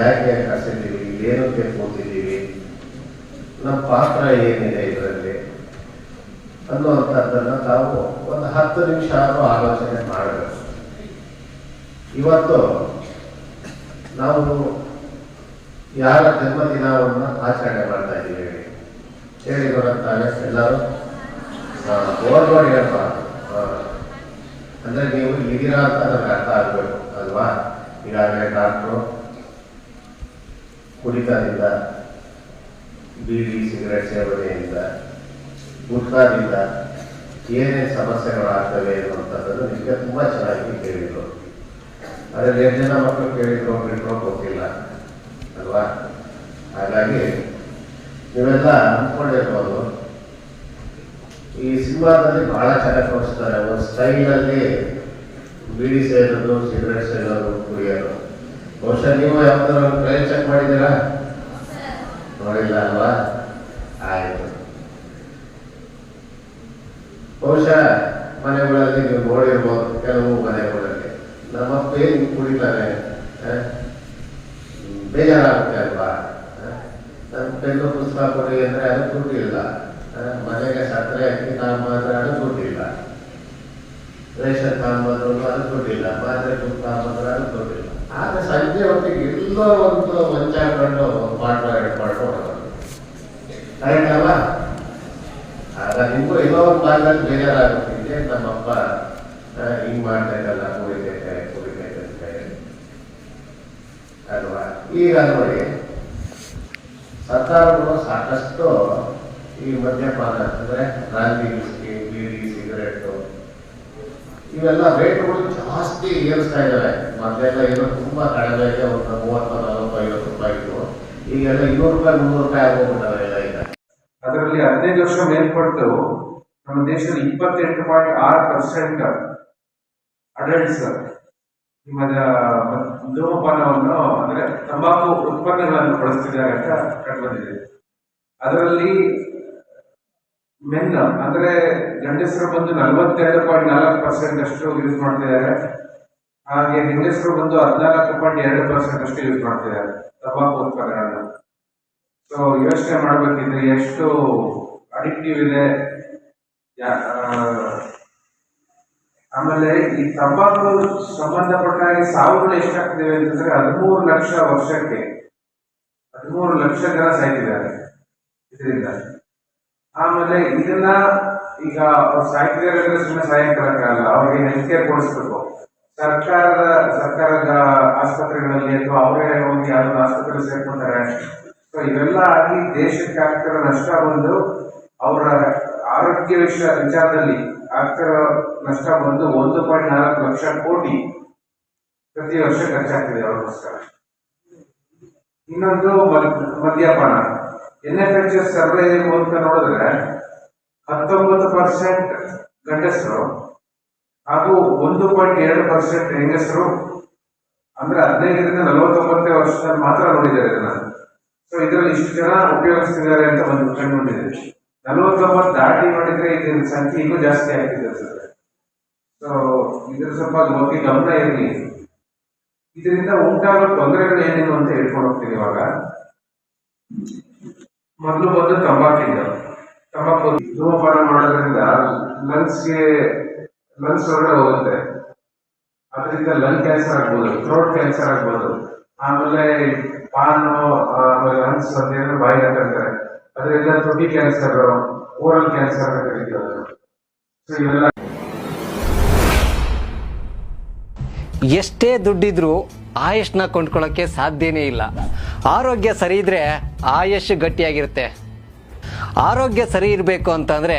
ಯಾಕೆ ಕಸಿದ್ದೀವಿ ಏನಕ್ಕೆ ಕೂತಿದ್ದೀವಿ ನಮ್ಮ ಪಾತ್ರ ಏನಿದೆ ಇದರಲ್ಲಿ? ಅನ್ನುವಂಥದ್ದನ್ನು ತಾವು ಒಂದು ಹತ್ತು ನಿಮಿಷ ಆದರೂ ಆಲೋಚನೆ ಮಾಡಬೇಕು. ಇವತ್ತು ನಾವು ಯಾರ ಜನ್ಮದಿನವನ್ನ ಆಚರಣೆ ಮಾಡ್ತಾ ಇದ್ದೀವಿ ಹೇಳಿ. ಬರುತ್ತಾರೆ ಎಲ್ಲರೂ? ಓದ್ಬೋದು ಹೇಳ್ಬಾರ್ದು. ಅಂದ್ರೆ ನೀವು ಇದ್ದೀರಾ ಅಂತ ನನಗೆ ಅರ್ಥ ಆಗ್ಬೇಕು, ಅಲ್ವಾ? ಈಗಾಗಲೇ ಡಾಕ್ಟ್ರು ಕುಡಿತದಿಂದ, ಬೀಡಿ ಸಿಗರೆಟ್ ಸೇವನೆಯಿಂದ, ಗುಟ್ಕಾದಿಂದ ಏನೇನು ಸಮಸ್ಯೆಗಳಾಗ್ತವೆ ಅನ್ನುವಂಥದ್ದನ್ನು ನಿಮಗೆ ತುಂಬ ಚೆನ್ನಾಗಿ ಕೇಳಿದ್ರು ಅದರಲ್ಲಿ ಎಷ್ಟು ಜನ ಮಕ್ಕಳು ಕೇಳಿದ್ರು ಬಿಟ್ಟರು ಗೊತ್ತಿಲ್ಲ, ಅಲ್ವಾ? ಹಾಗಾಗಿ ನೀವೆಲ್ಲ ಅಂದ್ಕೊಂಡಿರ್ಬೋದು. ಈ ಸಿನಿಮಾದಲ್ಲಿ ಬಹಳ ಚೆನ್ನಾಗಿ ತೋರಿಸ್ತಾರೆ ಒಂದು ಸ್ಟೈಲಲ್ಲಿ ಬೀಡಿ ಸೇರೋದು ಸಿಗರೆಟ್ ಸೇರೋದು ಕುಡಿಯೋದು. ಬಹುಶಃ ನೀವು ಯಾವ್ದಾರ ಟ್ರೈಲ್ ಚೆಕ್ ಮಾಡಿದ್ದೀರಾ? ನೋಡಿಲ್ಲ ಅಲ್ವಾ? ಆಯ್ತು. ಬಹುಶಃ ಮನೆಗಳಲ್ಲಿ ನೀವು ನೋಡಿರ್ಬೋದು ಕೆಲವು ಮನೆಗಳಲ್ಲಿ. ನಮ್ಮ ಏನು ಕುಡಿತಾರೆ ಬೇಜಾರಾಗುತ್ತೆ ಅಲ್ವಾ? ನನ್ನ ಪೆನ್ನು ಪುಸ್ತಕ ಕೊಡಿ ಅಂದ್ರೆ ಅದು ದುಡ್ಡಿಲ್ಲ. ಮನೆಗೆ ಸಕ್ಕರೆ ಅಕ್ಕಿ ಮಾತ್ರ ಅದು ದುಡ್ಡಿಲ್ಲ. ರೇಷನ್ ತಗೊಂಬಂದ್ರು ಅದು ದುಡ್ಡಿಲ್ಲ. ಮಾತ್ರೆ ತಗೊಂಬಂದ್ರೆ ಅದು ಹೊತ್ತಿಗೆ ಎಲ್ಲ ಒಂದು ಮಂಚ ಹಾಕೊಂಡು ಪಾಠ ಹಿಡ್ಕೊಂಡು ಆಯ್ತಲ್ಲ? ಆಗ ನಿಮಗೂ ಎಲ್ಲೋ ಒಂದು ಭಾಗದಲ್ಲಿ ಬೇಜಾರಾಗುತ್ತೆ. ನಮ್ಮಪ್ಪ ಹಿಂಗ್ ಮಾಡ್ತಾ ಇದ್ದಲ್ಲ ಕುಡಿತೈತೆ ಕುಡಿತೈತೆ ಅಲ್ವಾ? ಈಗ ನೋಡಿ, ಸರ್ಕಾರಗಳು ಸಾಕಷ್ಟು ಈ ಮದ್ಯಪಾನ, ಅಂದ್ರೆ ಬ್ರಾಂತಿ ವಿಸ್ಕಿ ಬೀಡಿ, ಸಿಗರೇಟು, ಇವೆಲ್ಲ ರೇಟ್ಗಳು ಜಾಸ್ತಿ ಏರಿಸ್ತಾ ಇದ್ದಾರೆ ಮೊದಲೆಲ್ಲ ಏನೋ ತುಂಬಾ ಕಡಿಮೆಗೆ ಒಂದು ಮೂವತ್ತು ನಲವತ್ತು ಐವತ್ತು ರೂಪಾಯಿ ಇತ್ತು. ಈಗೆಲ್ಲ ಇನ್ನೂರು ರೂಪಾಯಿ, ಮುನ್ನೂರು ರೂಪಾಯಿ ಆಗೋಗ್ಬಿಟ್ಟವೆ ಎಲ್ಲ ಈಗ. ಅದರಲ್ಲಿ ಹದಿನೈದು ವರ್ಷ ಮೇಲ್ಪಟ್ಟು ನಮ್ಮ ದೇಶದ ಇಪ್ಪತ್ತೆಂಟು ಪಾಯಿಂಟ್ ಆರು ಪರ್ಸೆಂಟ್ ಅಡಲ್ಟ್ಸ್ ಧೂಮಪಾನವನ್ನು ಅಂದ್ರೆ ತಂಬಾಕು ಉತ್ಪನ್ನಗಳನ್ನು ಬಳಸ್ತಿದ್ದಾರೆ ಅಂತ ಕಂಡುಬಂದಿದೆ. ಅದರಲ್ಲಿ ಮೆನ್ ಅಂದ್ರೆ ಗಂಡಸರು ಬಂದು ನಲವತ್ತೆರಡು ಪಾಯಿಂಟ್ ನಾಲ್ಕು ಪರ್ಸೆಂಟ್ ಅಷ್ಟು ಯೂಸ್ ಮಾಡ್ತಿದ್ದಾರೆ. ಹಾಗೆ ಹೆಂಗಸರು ಬಂದು ಹದಿನಾಲ್ಕು ಪಾಯಿಂಟ್ ಎರಡು ಪರ್ಸೆಂಟ್ ಅಷ್ಟು ಯೂಸ್ ಮಾಡ್ತಿದ್ದಾರೆ. ತಂಬಾಕು ಉತ್ಪನ್ನಗಳನ್ನು. ಸೊ ಯೋಚನೆ ಮಾಡ್ಬೇಕಿದ್ರೆ ಎಷ್ಟು ಅಡಿಕ್ಟಿವ್ ಇದೆ ಆಮೇಲೆ ಈ ತಂಬಾಕು ಸಂಬಂಧಪಟ್ಟ ಹಾಗೆ ಸಾವುಗಳು ಎಷ್ಟಾಗ್ತಿವೆ ಅಂತಂದ್ರೆ ಹದಿಮೂರು ಲಕ್ಷ ವರ್ಷಕ್ಕೆ ಹದಿಮೂರು ಲಕ್ಷ ಜನ ಸಾಯ್ತಿದ್ದಾರೆ ಇದರಿಂದ. ಆಮೇಲೆ ಇದನ್ನ ಈಗ ಅವ್ರು ಸಾಯ್ತಿದ್ದಾರೆ ಅಂದ್ರೆ ಸುಮ್ಮನೆ ಸಾಯಕ್ಕಾಗಲ್ಲ ಅವ್ರಿಗೆ ಹೆಲ್ತ್ ಕೇರ್ ಕೊಡಿಸ್ಬೇಕು. ಸರ್ಕಾರದ ಸರ್ಕಾರದ ಆಸ್ಪತ್ರೆಗಳಲ್ಲಿ ಅಥವಾ ಅವರೇ ಹೋಗಿ ಯಾವ್ದೋ ಆಸ್ಪತ್ರೆ ಸೇರ್ಕೊಂತಾರೆ ಸೊ ಇವೆಲ್ಲ ಆಗಿ ದೇಶಕ್ಕೆ ಆಗ್ತಿರೋ ನಷ್ಟ ಬಂದು ಅವರ ಆರೋಗ್ಯ ವಿಷಯ ವಿಚಾರದಲ್ಲಿ ಆಗ್ತಿರೋ ನಷ್ಟ ಬಂದು ಒಂದು ಪಾಯಿಂಟ್ ನಾಲ್ಕು ಲಕ್ಷ ಕೋಟಿ ಪ್ರತಿ ವರ್ಷ ಖರ್ಚಾಗ್ತಿದೆ ಅವ್ರಿಗೋಸ್ಕರ. ಇನ್ನೊಂದು ಮದ್- ಮದ್ಯಪಾನ. N F H S survey ಮೂಲಕ ನೋಡಿದ್ರೆ ಹತ್ತೊಂಬತ್ತು ಪರ್ಸೆಂಟ್ ಗಂಡಸರು ಹಾಗೂ ಒಂದು ಪಾಯಿಂಟ್ ಎರಡು ಪರ್ಸೆಂಟ್ ಹೆಂಗಸರು ಅಂದ್ರೆ ಹದಿನೈದರಿಂದ ನಲವತ್ತೊಂಬತ್ತು ವರ್ಷದಲ್ಲಿ ಮಾತ್ರ ನೋಡಿದ್ದಾರೆ ಇದನ್ನ. ಸೊ ಇದರಲ್ಲಿ ಇಷ್ಟು ಜನ ಉಪಯೋಗಿಸ್ತಿದ್ದಾರೆ ಅಂತ ಒಂದು ಕಂಡುಕೊಂಡಿದೆ ನಲವತ್ತೊಂಬತ್ತು ದಾಟಿ ನೋಡಿದ್ರೆ ಇದರ ಸಂಖ್ಯೆ ಇನ್ನೂ ಜಾಸ್ತಿ ಆಗ್ತಿದೆ ಅನ್ಸುತ್ತೆ ಸೊ ಇದ್ರ ಸ್ವಲ್ಪ ಬಗ್ಗೆ ಗಮನ ಇರಲಿ. ಇದರಿಂದ ಉಂಟಾಗೋ ತೊಂದರೆಗಳು ಏನೇನು ಅಂತ ಹೇಳ್ಕೊಂಡು ಹೋಗ್ತೀನಿ ಇವಾಗ. ಮೊದಲು ಬಂದು ತಂಬಾಕಿಂದ. ತಂಬಾಕು ಧೂಮಪಾನ ಮಾಡೋದ್ರಿಂದ ಲಂಗ್ಸ್ಗೆ ಲಂಗ್ಸ್ ಒಳಗಡೆ ಹೋಗುತ್ತೆ ಅದರಿಂದ ಲಂಗ್ ಕ್ಯಾನ್ಸರ್ ಆಗ್ಬೋದು ಥ್ರೋಟ್ ಕ್ಯಾನ್ಸರ್ ಆಗ್ಬೋದು. ಆಮೇಲೆ ಪಾನು ಆಮೇಲೆ ಲಂಗ್ಸ್ ಅಂತ ಬಾಯಿ ಹಾಕಂತಾರೆ ಅದರಿಂದ ತುಟಿ ಕ್ಯಾನ್ಸರ್ ಓರಲ್ ಕ್ಯಾನ್ಸರ್ ಅಂತ ಕರೀತಾರೆ. ಸೊ ಇವೆಲ್ಲ ಎಷ್ಟೇ ದುಡ್ಡಿದ್ರೂ ಆಯುಷ್ನ ಕೊಂಡ್ಕೊಳ್ಳೋಕ್ಕೆ ಸಾಧ್ಯನೇ ಇಲ್ಲ. ಆರೋಗ್ಯ ಸರಿ ಇದ್ರೆ ಆಯುಷ್ ಗಟ್ಟಿಯಾಗಿರುತ್ತೆ. ಆರೋಗ್ಯ ಸರಿ ಇರಬೇಕು ಅಂತಂದ್ರೆ